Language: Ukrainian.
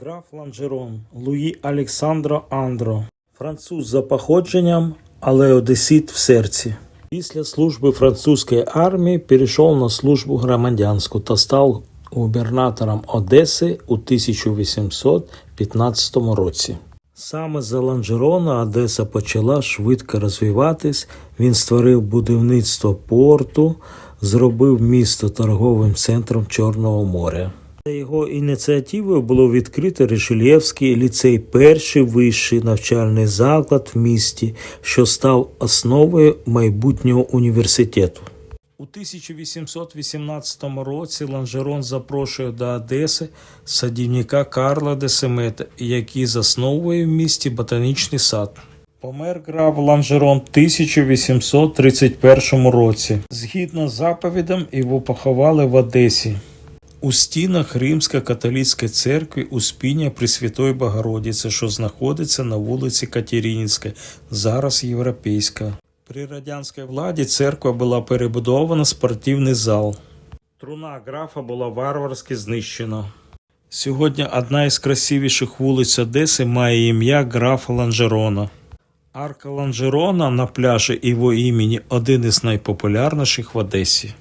Граф Ланжерон Луї Александро Андро, француз за походженням, але одесит в серці. Після служби французької армії перейшов на службу громадянську та став губернатором Одеси у 1815 році. Саме за Ланжерона Одеса почала швидко розвиватись. Він створив будівництво порту, зробив місто торговим центром Чорного моря. За його ініціативою було відкрито Ришельєвський ліцей, перший вищий навчальний заклад в місті, що став основою майбутнього університету. У 1818 році Ланжерон запрошує до Одеси садівника Карла де Семета, який засновує в місті ботанічний сад. Помер граф Ланжерон в 1831 році. Згідно з заповідом, його поховали в Одесі. У стінах Римсько-католицької церкви Успіння Пресвятої Богородиці, що знаходиться на вулиці Катеринська, зараз європейська. При радянській владі церква була перебудована в спортивний зал. Труна графа була варварськи знищена. Сьогодні одна із красивіших вулиць Одеси має ім'я графа Ланжерона. Арка Ланжерона на пляжі його імені один із найпопулярніших в Одесі.